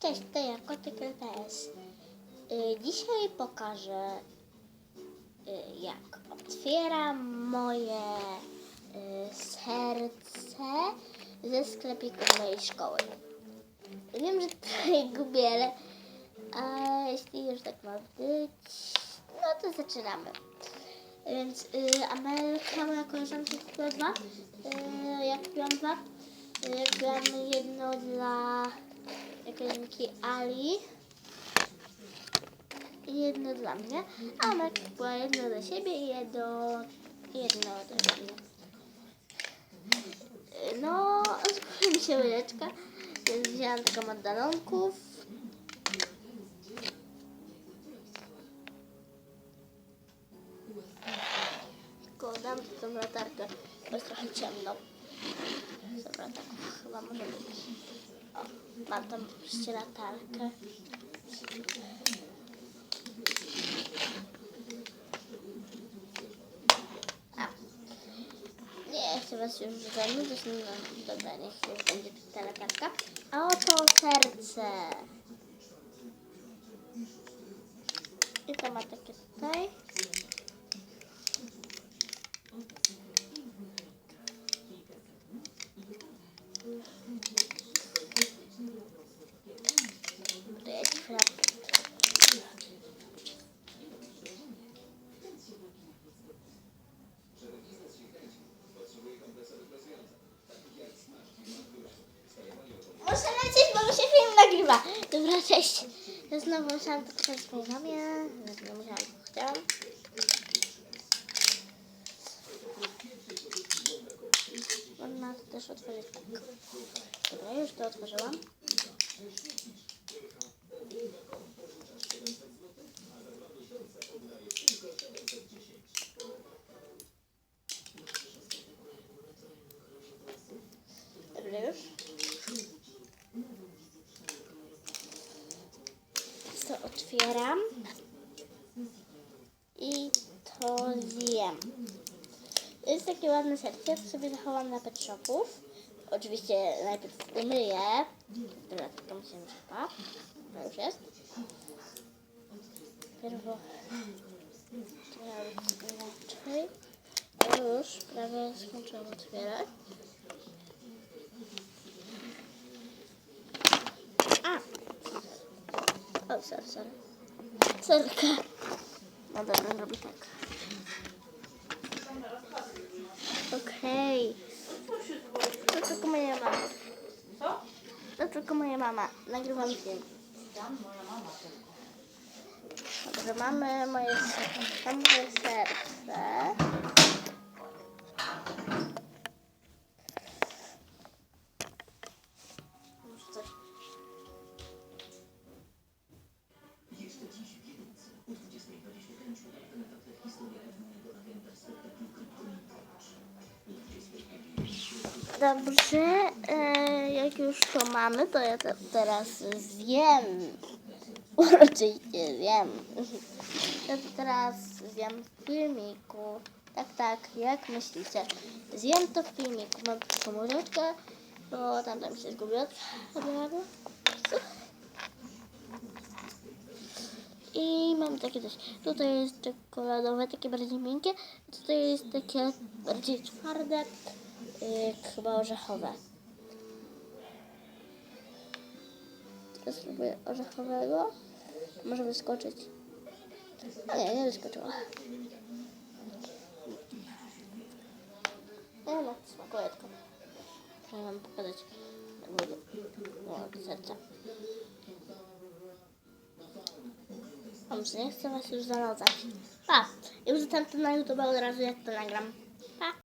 Cześć, to ja, Kotek LPS. Y, Dzisiaj pokażę, y, jak otwieram moje y, serce ze sklepiku mojej szkoły. Wiem, że trochę gubię, ale a jeśli już tak ma być, no to zaczynamy. Więc y, Amelka, moja koleżanka kupiła dwa. Y, ja kupiłam dwa. Y, kupiłam jedno dla akademiki Ali i jedno dla mnie. A Amelka kupiła jedno dla siebie i jedno, jedno dla mnie. No, zgubiła mi się łyżeczka, wzięłam taką od Danonków. Tylko dam tą latarkę, bo jest trochę ciemno. Dobra, tak chyba może być. O, mam tam wreszcie latarkę. Chcę was już zanudzić, no dobra, niech już będzie ta latarka. A oto serce. I to ma takie tutaj. To jest chleb. Muszę lecieć, bo mi się film nagrywa. Dobra, cześć. Ja znowu musiałam to swojej mamie. Nie musiałam, chciałam. Można to też otworzyć tak. Dobra, już to otworzyłam. Dobra, już. Otwieram. I to zjem. To jest takie ładne serce, to sobie zachowam na pet shopów. Oczywiście najpierw umyję. Dobra, tylko mi się rzepa. To już jest. Pierwo inaczej. To już prawie skończyłam otwierać. A! O, sorry, sorry. Sorka. No dobra, robię tak. Okej. To tylko moja mama. Co? To tylko moja mama. Nagrywam film. Dobrze, mamy moje, tam moje serce. Dobrze, e, jak już to mamy, to ja to teraz zjem. Uroczyście zjem. Ja to teraz zjem w filmiku. Tak, tak, jak myślicie? Zjem to w filmiku. Mam taką łyżeczkę, bo tam tam się zgubiło. I mam takie coś. Tutaj jest czekoladowe, takie bardziej miękkie. Tutaj jest takie bardziej twarde, yy, chyba orzechowe. Teraz spróbuję orzechowego. Może wyskoczyć. A nie, nie wyskoczyło. Nie no, smakuje tylko. Muszę wam pokazać. O, serce. Dobrze, nie chcę was już zanudzać. A, i wrzucam to na YouTube od razu, jak to nagram.